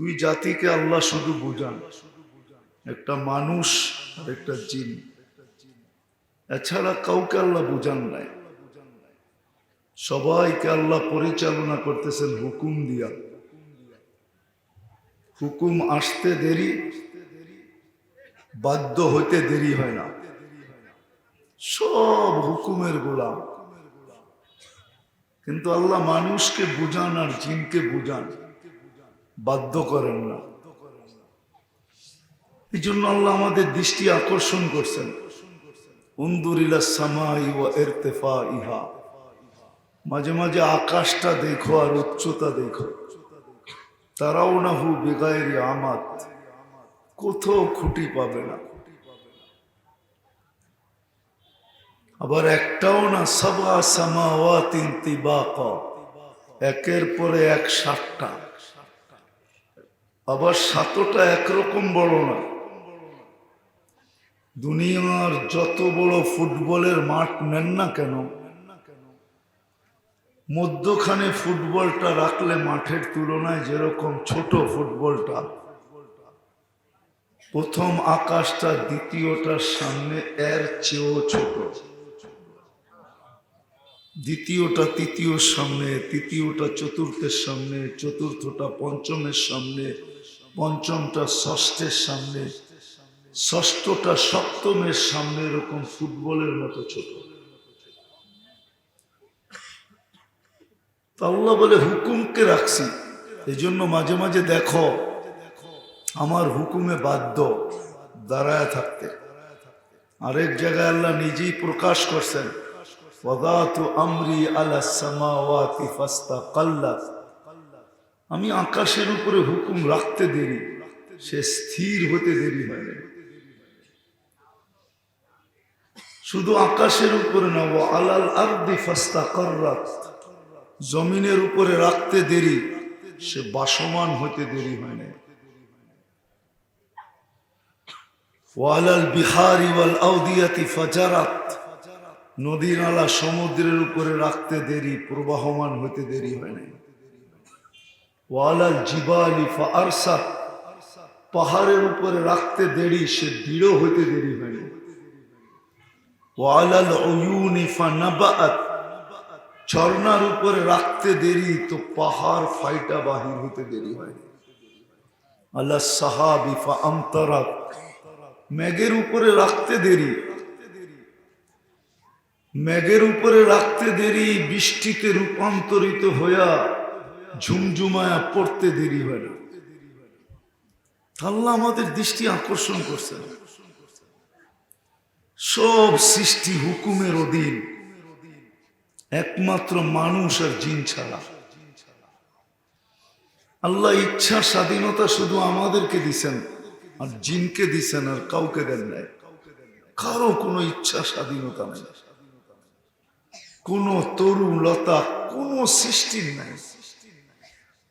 দুই জাতিকে আল্লাহ শুধু বুঝান। একটা মানুষ আর একটা জিন। এছাড়া কাউকে আল্লাহ বুঝান নাই। সবাইকে আল্লাহ পরিচালনা করতেছেন হুকুম দিয়া। হুকুম আসতে দেরি, বাধ্য হইতে দেরি হয় না। সব হুকুমের গোলাম। কিন্তু আল্লাহ মানুষকে বুঝান আর জিনকে বুঝান। বাধ্য করেন না। এই জন্য আল্লাহ আমাদের দৃষ্টি আকর্ষণ করছেন। মাঝে মাঝে আকাশটা দেখো আর উচ্চতা দেখো। তারাও না হু বেগায়েরি আমাত কোথাও খুঁটি পাবে না। আবার একটাও না, সাবা সামাওয়াতিন তিবাকা। একের পরে এক সাতটা। আবার সাতটা একরকম বড় না। দুনিয়ার যত বড় ফুটবলের মাঠ নেন না কেন, মধ্যখানে ফুটবলটা রাখলে মাঠের তুলনায় যেরকম ছোট ফুটবলটা, প্রথম আকাশটা, দ্বিতীয়টার সামনে এর চেয়েও ছোট। দ্বিতীয়টা তৃতীয়র সামনে, তৃতীয়টা চতুর্থের সামনে, চতুর্থটা পঞ্চমের সামনে পঞ্চমটা ষষ্ঠের সামনে, ষষ্ঠটা সপ্তমের সামনে এরকম ফুটবলের মতো ছোট। আল্লাহ বলে, হুকুমকে রাখছি এই জন্য মাঝে মাঝে দেখো, আমার হুকুমে বাধ্য দাঁড়ায় থাকতে। আরেক জায়গায় আল্লাহ নিজেই প্রকাশ করছেন আমরি আলা সামাওয়াতি ফাস্তাকাল্লাত আমি আকাশের উপরে হুকুম রাখতে দেরি। সে স্থির হতে দেরি হয়। শুধু আকাশের উপরে না ও আলাল আরদি ফাস্তাকাররাত জমিনের উপরে রাখতে দেরি, সে বাসমান হতে দেরি হয় না। ওয়ালাল বিহারি ওয়াল আউদিয়াতি ফাজারাত নদী নালা সমুদ্রের উপরে রাখতে দেরি, প্রবাহমান হতে দেরি হয় না। ওয়ালাল জিবালি ফারসাত পাহাড়ের উপরে রাখতে দেরি, সে দৃঢ় হতে দেরি হয় না। ওয়ালাল উয়ুনি ফানাবাত ঝর্ণার উপরে রাখতে দেরি, তো পাহাড় ফাইটা বাহির হতে দেরি হয় না। আল্লাহ সাহাবি ফা আমতারাত মেঘের উপরে রাখতে দেরি। মেঘের উপরে রাখতে দেরি বৃষ্টিতে রূপান্তরিত হইয়া ঝুমঝুমায়া পড়তে দেরি হয় না। আল্লাহ আমাদের দৃষ্টি আকর্ষণ করছেন সব সৃষ্টি হুকুমের অধীন। একমাত্র মানুষ আর জিন ছাড়া। আল্লাহ ইচ্ছা স্বাধীনতা শুধু আমাদেরকে দিছেন, আর জিনকে দিছেন আর কাউকে দেন নাই। কারও কোনো ইচ্ছা স্বাধীনতা নেই। কোন তরু লতা, কোন সৃষ্টির নাই।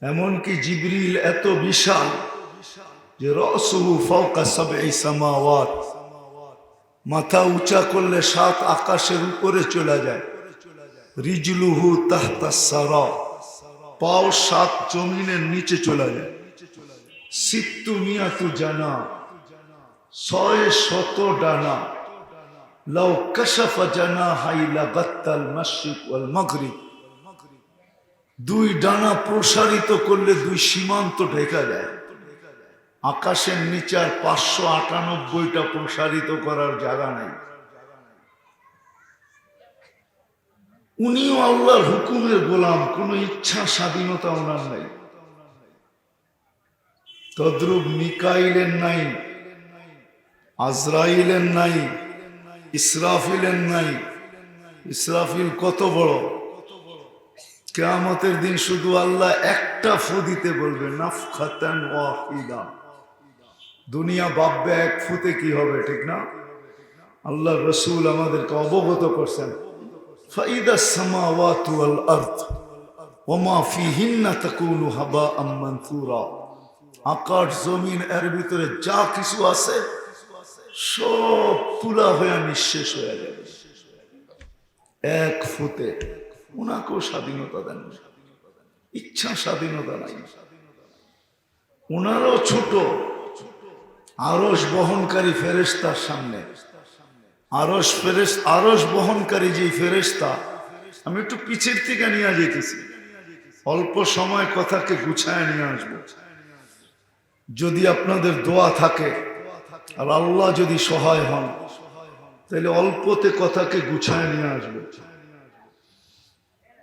এমনকি জিবরিল এত বিশাল যে রসহু ফৌকা সব এই সামাওয়াত, মাথা উঁচা করলে সাত আকাশের উপরে চলে যায়। রিজলুহু তাহতা পাও সাত জমিনের নিচে চলে যায়। সিত্তু জানা, ছয় শত ডানা জানা হাইলা গাত্তাল মাসরিক ওয়াল মাগরিব। দুই ডানা প্রসারিত করলে দুই সীমান্ত ঢেকা যায় আকাশের নিচে আর পাঁচশো আটানব্বইটা প্রসারিত করার জায়গা নাই। উনিও আল্লাহর হুকুমের গোলাম, কোনো ইচ্ছা স্বাধীনতা ওনার নাই। তদ্রুপ মিকাইলের নাই, আজরাইলের নাই, ইসরাফিলের নাই। ইসরাফিল কত বড়? কেয়ামতের দিন শুধু আল্লাহ একটা ফু দিতে বলবে, নাফখাতান ওয়াহিদা। দুনিয়া ভাববে এক ফুতে কি হবে, ঠিক না? আল্লাহ রসুল আমাদেরকে অবগত করছেন। ফাইদা সামাওয়াত ওয়াল আরদ ওমা ফিহিন্না তাকুনু হাবাআম মানথুরা আকাশ, জমিন, এর ভিতরে যা কিছু আছে, সব তুলা হয়ে নিঃশেষ হয়ে যাবে। এক ফুতে। ওনাকেও স্বাধীনতা দেন। ইচ্ছা স্বাধীনতা নাই। ওনারও ছোট আরস বহনকারী ফেরেস্তার সামনে। আরস ফেরেস আরস বহনকারী যে ফেরেস্তা আমি একটু পিছের থেকে নিয়ে যেতেছি। অল্প সময় কথাকে গুছায় নিয়ে আসব। যদি আপনাদের দোয়া থাকে আর আল্লাহ যদি সহায় হন, তাহলে অল্পতে কথাকে গুছায় নিয়ে আসবে।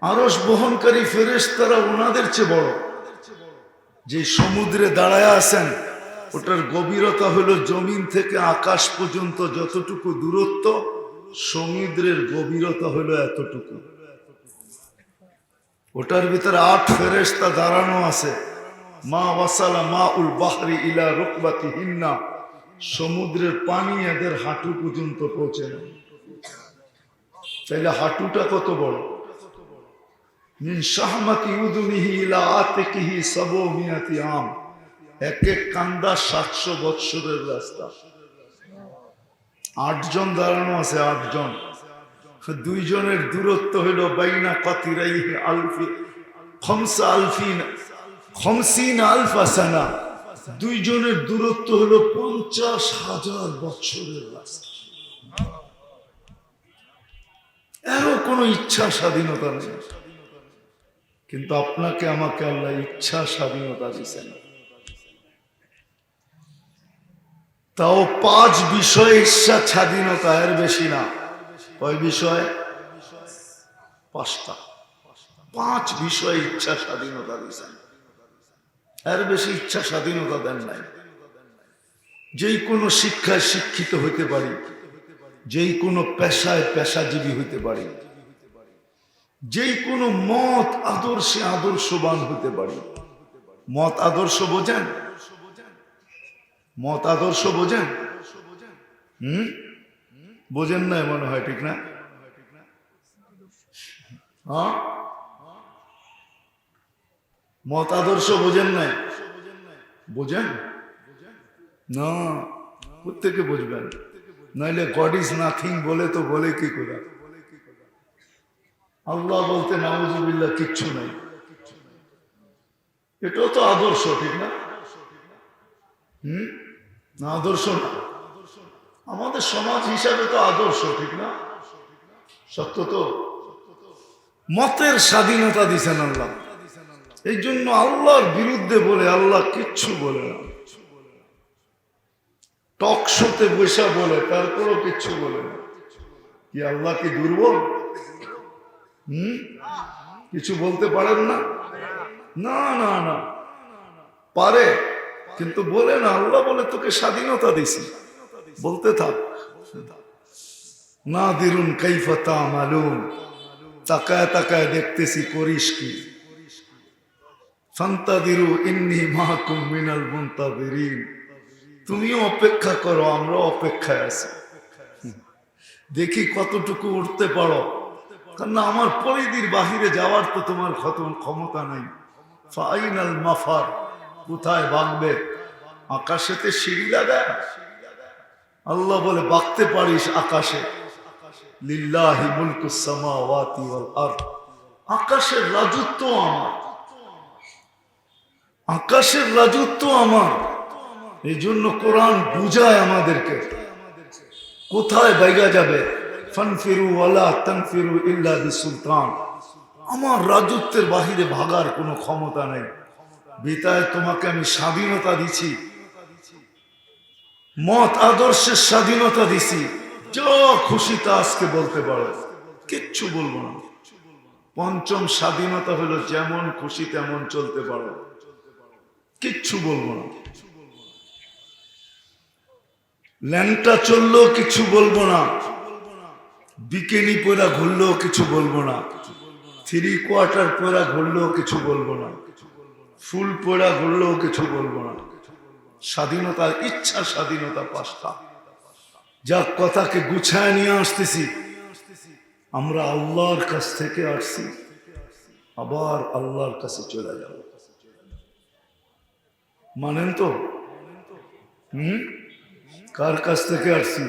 আরস বহনকারী ফেরেস্তারা ওনাদের চেয়ে বড়। যে সমুদ্রে দাঁড়ায় আছেন, ওটার গভীরতা হলো জমিন থেকে আকাশ পর্যন্ত যতটুকু দূরত্ব, সমুদ্রের গভীরতা হলো এতটুকু। ওটার ভিতরে আট ফেরেস্তা দাঁড়ানো আছে। মা ওয়াসালা মা উল বাহরি ইলা রুকবাতি হিন্না সমুদ্রের পানি এদের হাঁটু পর্যন্ত পৌঁছে না তাইলে হাঁটুটা কত বড়? দুইজনের দূরত্ব হইল বাইনা কাতিরাই আলফি, খমসা আলফিন, খমসিন আলফা সানা। দুইজনের দূরত্ব হলো পঞ্চাশ হাজার বছরের রাস্তা। এরও কোনো ইচ্ছা স্বাধীনতা নেই। কিন্তু আপনাকে আমাকে আল্লাহ ইচ্ছা স্বাধীনতা দিচ্ছেন তাও পাঁচ বিষয় ইচ্ছা স্বাধীনতা, এর বেশি না। কয় বিষয়? পাঁচটা। পাঁচ বিষয় ইচ্ছা স্বাধীনতা দিচ্ছেন এর বেশি ইচ্ছা স্বাধীনতা দেন নাই। যেই কোনো শিক্ষায় শিক্ষিত হইতে পারি, যেই কোনো পেশায় পেশাজীবী হইতে পারি যেই কোনো মত আদর্শে আদর্শবান হতে পারি। মত আদর্শ বোঝেন? মত আদর্শ বোঝেন? হুম? বোঝেন না মনে হয়, ঠিক না? হ্যাঁ? মত আদর্শ বোঝেন না বোঝেন? না, প্রত্যেকে বুঝবেন। নইলে গড ইজ নাথিং বলে তো বলে কি করে? আল্লাহ বলতে নামুজুবিল্লা কিচ্ছু নাই। এটাও তো আদর্শ, ঠিক না? হম? না, আদর্শ না। আমাদের সমাজ হিসাবে তো আদর্শ, ঠিক না? সত্য তো? মতের স্বাধীনতা দিছেন আল্লাহ। এই জন্য আল্লাহর বিরুদ্ধে বলে, আল্লাহ কিচ্ছু বলে না। টক শোতে বসা বলে তারপরও কিচ্ছু বলে না। কি আল্লাহ কি দুর্বল? কিছু বলতে পারেন না? না না না। পারে, কিন্তু বলে না, আল্লাহ বলে তোকে স্বাধীনতা দিছি। বলতে থাক। না দিরুন কৈফতা মালুম তাকায় তাকায় দেখতেছি করিস কি? ইন্নি মাহকুম তুমিও অপেক্ষা করো আমরা অপেক্ষায় আছি। দেখি কতটুকু উঠতে পারো। কারণ আমার পরিধির বাহিরে যাওয়ার তো তোমার ক্ষমতা নাই। ফাইনাল মাফার কোথায় বাঁকবে আকাশেতে সিঁড়ি লাগায়? আল্লাহ বলে বাঁকতে পারিস আকাশে। লিল্লাহি মুলকুস সামাওয়াতি ওয়াল আকাশের রাজত্ব আমার। আকাশের রাজত্ব আমার। এই জন্য কোরআন বুঝায় আমাদেরকে। কোথায় বাইগা যাবে? ফানফিরু ওয়ালা তানফিরু ইল্লা বিসুলতান। আমার রাজত্বের বাহিরে ভাগার কোনো ক্ষমতা নেই। বিতায় তোমাকে আমি স্বাধীনতা দিছি। মত আদর্শের স্বাধীনতা দিছি। যা খুশি তা আজকে বলতে পারো। কিচ্ছু বলব না। পঞ্চম স্বাধীনতা হলো যেমন খুশি তেমন চলতে পারো। কিচ্ছু বলব না। ল্যাংটা চললেও কিছু বলব না। বিকেনি পরা ঘুরলেও কিছু বলব না। থ্রি কোয়ার্টার পরা ঘুরলেও কিছু বলব না। ফুল পরা ঘুরলেও কিছু বলব না। স্বাধীনতার ইচ্ছা স্বাধীনতা পাঁচটা। যা কথাকে গুছায় নিয়ে আসতেছি। আমরা আল্লাহর কাছ থেকে আসছি। আবার আল্লাহর কাছে চলে যাব। মানেন তো? হুম? কার কাছ থেকে আসছি?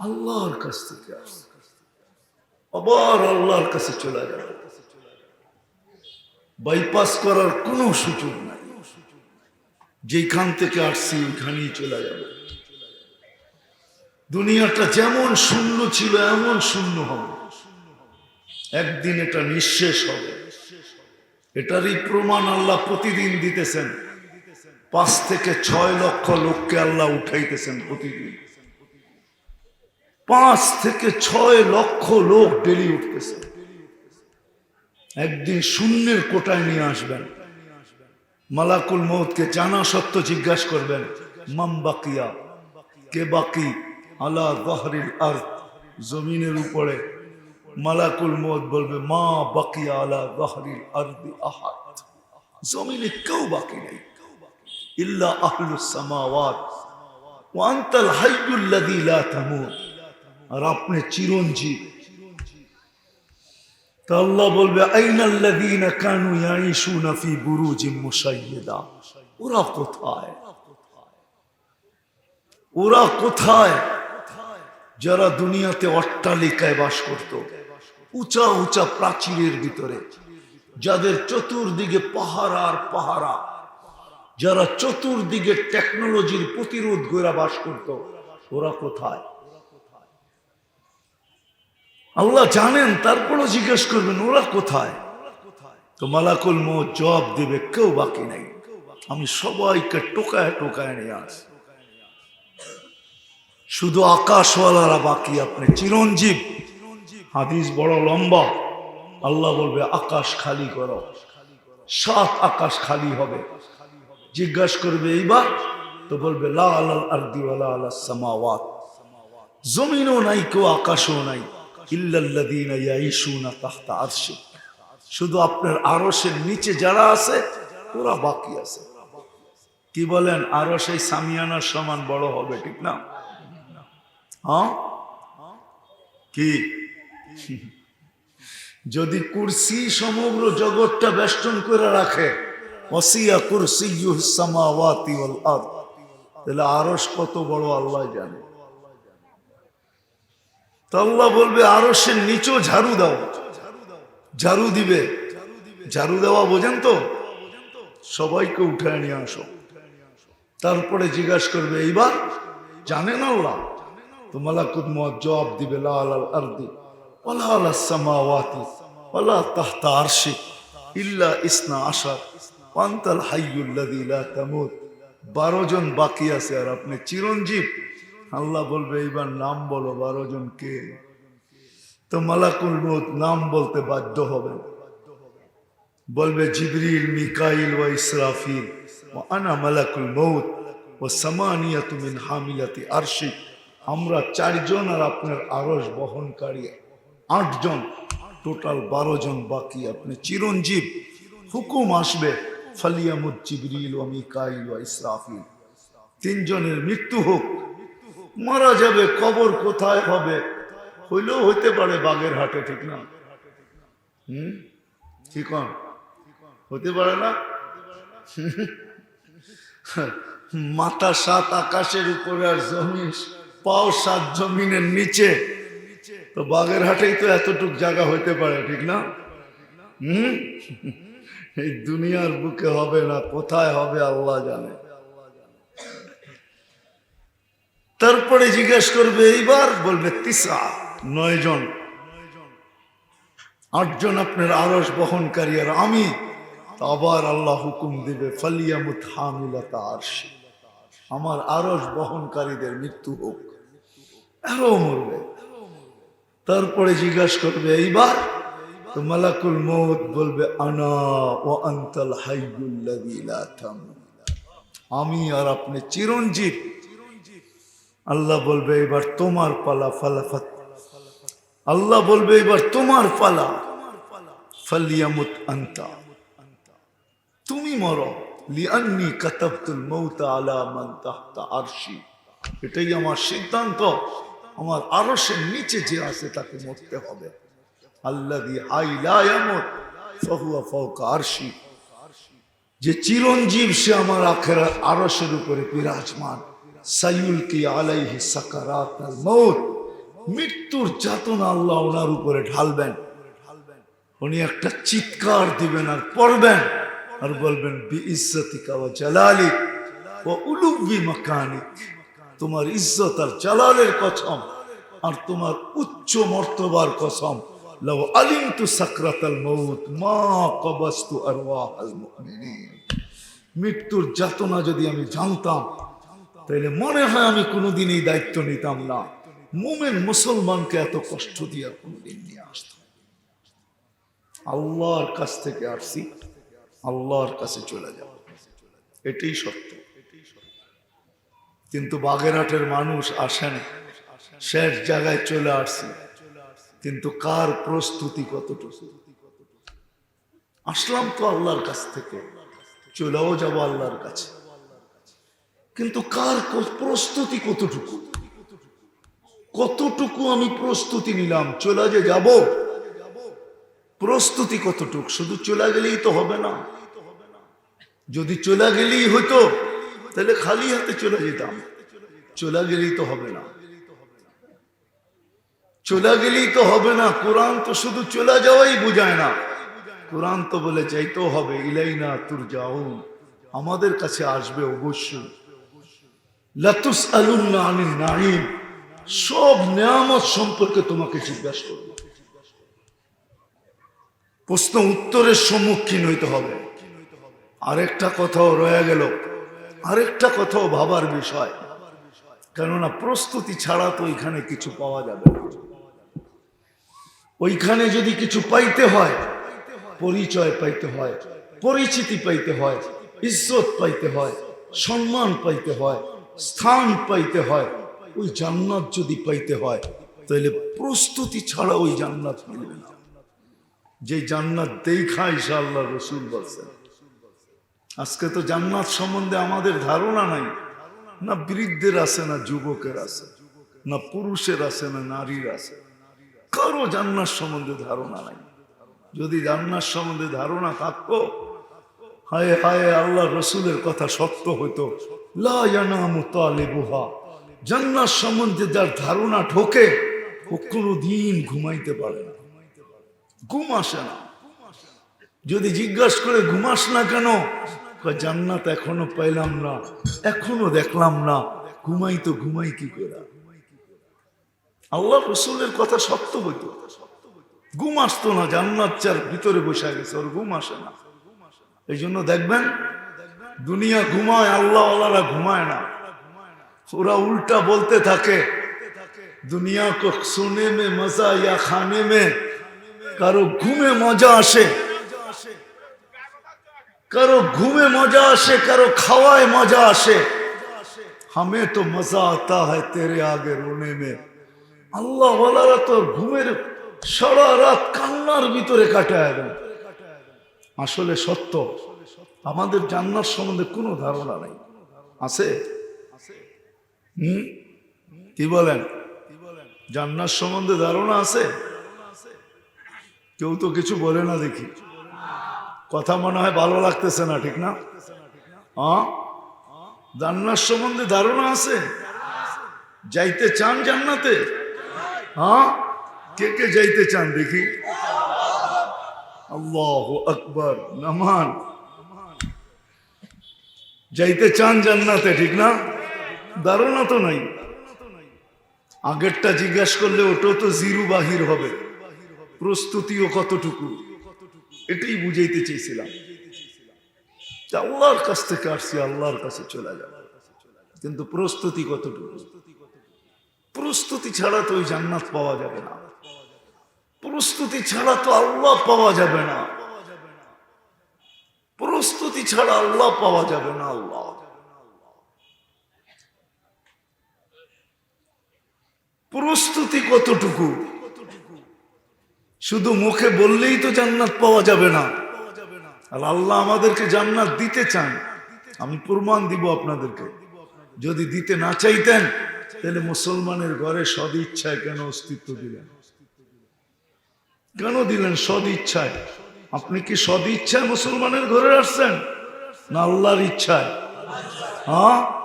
আল্লাহর কাছ থেকে আসছি। আবার আল্লাহর কাছে চলে যাব বাইপাস করার কোনো সুযোগ নাই। যেখান থেকে আসছি, ওইখানেই চলে যাবে। দুনিয়াটা যেমন শূন্য ছিল, এমন শূন্য হবে। একদিন এটা নিঃশেষ হবে। এটারই প্রমাণ আল্লাহ প্রতিদিন দিতেছেন। পাঁচ থেকে ছয় লক্ষ লোককে আল্লাহ উঠাইতেছেন প্রতিদিন। পাঁচ থেকে ছয় লক্ষ লোক ডেলি উঠতেছে। একদিন শূন্যের কোটায় নিয়ে আসবেন। মালাকুল মৌতকে জানা সত্য জিজ্ঞাসা করবেন, মাম বাকিয়া? কে বাকি? আলা দহরিল আর্থ জমিনের উপরে মালাকুল মৌত বলবে, মা বাকিয়া আলা দহরিল আর্দি আহাদ। জমিনে কেউ বাকি নেই। ইল্লা আহলুস সামাওয়াত। ওয়া আনতাল হাইয়ুল লাযী লা তামুত। আর আপনি চিরঞ্জীব। আল্লাহ বলবে ওরা কোথায়? যারা দুনিয়াতে অট্টালিকায় বাস করত, উঁচা উঁচা প্রাচীরের ভিতরে, যাদের চতুর্দিকে পাহারা আর পাহারা যারা চতুর্দিকে টেকনোলজির প্রতিরোধ করে বাস করত, ওরা কোথায়? আল্লাহ জানেন, তারপরও জিজ্ঞেস করবেন, ওরা কোথায়? তো মালাকুল মো জবাব দেবে, কেউ বাকি নাই। আমি সবাইকে টোকায় টোকায় নিয়ে আস শুধু আকাশওয়ালারা বাকি, আপনি চিরঞ্জীব। হাদিস বড় লম্বা। আল্লাহ বলবে, আকাশ খালি করো। সাত আকাশ খালি হবে। জিজ্ঞাসা করবে, এইবার? তো বলবে, লা আলাল আরদি ওয়ালা আলাস সামাওয়াত। জমিনও নাই, কেউ আকাশও নাই। শুধু আপনার আরশের নিচে যারা আছে, ওরা বাকি আছে। কি বলেন আরও সেই সামিয়ানার সমান বড় হবে, ঠিক না? হ্যাঁ? কি? যদি কুরসি সমগ্র জগৎটা বেষ্টন করে রাখে ওসিয়া কুরসি তাহলে আরশ কত বড়, আল্লাহ জানে। আল্লাহ বলবে আরও সে নিচেও ঝাড়ু দাও। ঝাড়ু দিবে। ঝাড়ু দেওয়া বোঝেন তো? সবাইকে উঠায় নিয়ে আসো। তারপরে জিজ্ঞাসা করবে, এইবার? জানেন আল্লাহ। তো দিবে পান্তাল বারো জন বাকি আছে আর আপনি চিরঞ্জীব। আল্লাহ বলবে, এইবার নাম বলো, বারো জন কে? তো মালাকুল মৌত নাম বলতে বাধ্য হবে। বলবে, জিবরিল, মিকাইল ও ইসরাফিল ও আনা মালাকুল মৌত ও সামানিয়াতু মিন হামিলাতি আরশি। আমরা চারজন আর আপনার আরস বহনকারী আটজন টোটাল বারো জন বাকি আপনি চিরঞ্জীব। হুকুম আসবে, ফালিয়ামুদ জিবরিল ও মিকাইল ও ইসরাফিল। তিনজনের মৃত্যু হোক মারা যাবে, কবর কোথায় হবে? হইলেও হইতে পারে বাগের হাটে, ঠিক না? হুম? ঠিক হতে পারে না? মাথা সাত আকাশের উপরে আর জমিন পাও সাত জমিনের নিচে। তো বাগের হাটেই তো এতটুক জায়গা হইতে পারে, ঠিক না? হুম? এই দুনিয়ার বুকে হবে না, কোথায় হবে আল্লাহ জানে। তারপরে জিজ্ঞেস করবে, এইবার বলবে, তিসা, নয় জন। আটজন আপনার আরস বহনকারী আর আমি। আবার আল্লাহ হুকুম দিবে আমার আরস বহনকারীদের মৃত্যু হোক। আরও মরবে। তারপরে জিজ্ঞাসা করবে, এইবার? তো মালাকুল মৌত বলবে, আনা ও আন্তাল হাইয়ুল্লাযী লা আমি আর আপনি চিরঞ্জীব। আল্লাহ বলবে, এবার তোমার পালা ফালাফাত আল্লাহ বলবে, এবার তোমার পালা, ফালিয়ামুত আন্তা। তুমি মরো। লিআন্নি কাতাবতুল মাউতা আলা মান তাহতা আরশি। এটাই আমার সিদ্ধান্ত। আমার আরশের নিচে যে আছে তাকে মরতে হবে। আল্লাযী হাই লা ইয়ামুত, ফাহুয়া ফাওকা আরশি। যে চিরঞ্জীব সে আমার আখেরা আরশের উপরে বিরাজমান। সাইউল আলাইহি সাকারাত মৌত মৃত্যুর যাতনা আল্লাহ ওনার উপরে ঢালবেন। উনি একটা চিৎকার দিবেন আর পড়বেন আর বলবেন বি ইজ্জতিকা উলুবি মাকানিক। তোমার ইজ্জত আর জালালের কসম আর তোমার উচ্চ মর্তবার কসম। লাউ আলিমতু সাকরাতাল মউত, মা কবাস্তু আরওয়াহাল মৃত্যুর যাতনা যদি আমি জানতাম তাহলে মনে হয় আমি কোনোদিন এই দায়িত্ব নিতাম না। মোমেন মুসলমানকে এত কষ্ট দিয়ে কোনোদিন নিয়ে আসতাম আল্লাহর কাছ থেকে আসছি, আল্লাহর কাছে চলে যাব। এটাই সত্য। কিন্তু বাগেরহাটের মানুষ আসেন শেষ জায়গায় চলে আসছি। কিন্তু কার প্রস্তুতি কতটুকু? আসলাম তো আল্লাহর কাছ থেকে। চলেও যাব আল্লাহর কাছে। কিন্তু কার প্রস্তুতি কতটুকু? কতটুকু আমি প্রস্তুতি নিলাম? চলে যে যাব। প্রস্তুতি কতটুকু? শুধু চলে গেলেই তো হবে না। যদি চলে গেলেই হতো তাহলে খালি হাতে চলে যেতাম। চলে গেলেই তো হবে না। চলে গেলেই তো হবে না। কোরআন তো শুধু চলে যাওয়াই বোঝায় না। কোরআন তো বলে চাইতেও হবে ইলাই না তুর যাও আমাদের কাছে আসবে অবশ্যই। সব নিয়ামত সম্পর্কে তোমাকে জিজ্ঞাসা করবে। প্রশ্ন উত্তরের সম্মুখীন হইতে হবে। আরেকটা কথাও রয়ে গেল। আরেকটা কথাও ভাবার বিষয়। কেননা প্রস্তুতি ছাড়া তো ওইখানে কিছু পাওয়া যাবে ওইখানে যদি কিছু পাইতে হয়, পরিচয় পাইতে হয়, পরিচিতি পাইতে হয়, ইজ্জত পাইতে হয়, সম্মান পাইতে হয় স্থান পাইতে হয়, ওই জান্নাত যদি পাইতে হয়, তাহলে প্রস্তুতি ছাড়া ওই জান্নাত মিলবে না। যে জান্নাত দেখা ইনশাআল্লাহ রসুল বলছেন। আজকে তো জান্নাত সম্বন্ধে আমাদের ধারণা নাই। না বৃদ্ধের আছে, না যুবকের আছে, না পুরুষের আছে, না নারীর আছে। কারও জান্নাত সম্বন্ধে ধারণা নাই। যদি জান্নাত সম্বন্ধে ধারণা থাকতো, হায় হায় আল্লাহ রসুলের কথা সত্য হইতো। লা ইয়ানামু জান্নাত সম্বন্ধে যার ধারণা ঠোকে ও কোনো দিন ঘুমাইতে পারে না। ঘুম আসে না। যদি জিজ্ঞাসা করে ঘুমাস না কেন জান্নাত এখনও পাইলাম না, এখনও দেখলাম না, ঘুমাই তো ঘুমাই কি করে? আল্লাহ রসুলের কথা সত্য হইতো। ঘুম আসতো না, জান্নাত চার ভিতরে বসে গেছে, ওর ঘুম আসে না। এই জন্য দেখবেন দুনিয়া ঘুমায় আল্লাহওয়ালারা ঘুমায় না। ওরা উল্টা বলতে থাকে দুনিয়া কো শুনে মে, মজা ইয়া খানে মে, কারও ঘুমে মজা আসে। কারও ঘুমে মজা আসে, কারও খাওয়ায় মজা আসে। হামে তো মজা আতা হয় তেরে আগে রোনে মে। আল্লাহ তো ঘুমের সারা রাত কান্নার ভিতরে কাটায় আসলে সত্য। আমাদের জান্নার সম্বন্ধে কোনো ধারণা নাই। আছে? কি বলেন? জান্নার সম্বন্ধে ধারণা আছে? কেউ তো কিছু বলে না দেখি। কথা মনে হয় ভালো লাগতেছে না, ঠিক না? জান্নার সম্বন্ধে ধারণা আছে? যাইতে চান জান্নাতে? হ্যাঁ কে কে যাইতে চান দেখি? আল্লাহ আকবর, নামান। যাইতে চান জান্নাতে, ঠিক না? ধারণা তো নাই। আগেরটা জিজ্ঞাসা করলে ওটাও তো জিরু বাহির হবে। প্রস্তুতিও কতটুকু? এটাই বুঝাইতে চেয়েছিলাম। আল্লাহর কাছ থেকে আসছি, আল্লাহর কাছে চলে যাব। কিন্তু প্রস্তুতি কতটুকু? প্রস্তুতি ছাড়া তো ওই জান্নাত পাওয়া যাবে না। প্রস্তুতি ছাড়া তো আল্লাহ পাওয়া যাবে না। প্রস্তুতি ছাড়া আল্লাহ পাওয়া যাবে না আল্লাহ। প্রস্তুতি কতটুকু? শুধু মুখে বললেই তো জান্নাত পাওয়া যাবে না। আর আল্লাহ আমাদেরকে জান্নাত দিতে চান। আমি প্রমাণ দিব আপনাদেরকে। যদি দিতে না চাইতেন, তাহলে মুসলমানের ঘরে সদ ইচ্ছায় কেন অস্তিত্ব দিলেন? কেন দিলেন সদ ইচ্ছায়? আপনি কি সদ ইচ্ছায় মুসলমানের ঘরে আসছেন? না আল্লাহর ইচ্ছায়। হ্যাঁ?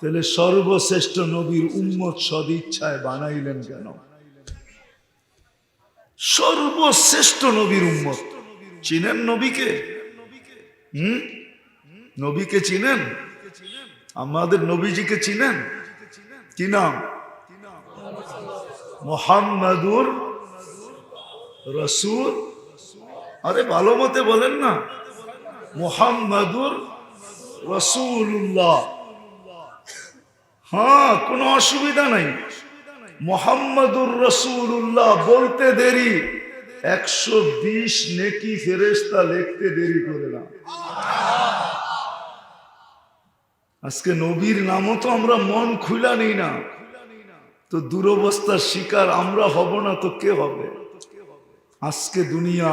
তাহলে সর্বশ্রেষ্ঠ নবীর উম্মত সদ ইচ্ছায় বানাইলেন কেন? সর্বশ্রেষ্ঠ নবীর উম্মত। চিনেন নবীকে? হুম? নবীকে চিনেন? আমাদের নবীজিকে চিনেন? কি নাম? মোহাম্মদুর রসুল। আরে ভালো মতে বলেন না। মোহাম্মদুর রসুল্লাহ হ্যাঁ কোনো অসুবিধা নাই। মোহাম্মদুর রসুল্লাহ বলতে দেরি। একশো বিশ নেকি ফেরেস্তা লিখতে দেরি করে না। আজকে নবীর নামও তো আমরা মন খুলা নেই না। তো দুরবস্থার শিকার আমরা হব না, তো কে হবে? আজকে দুনিয়া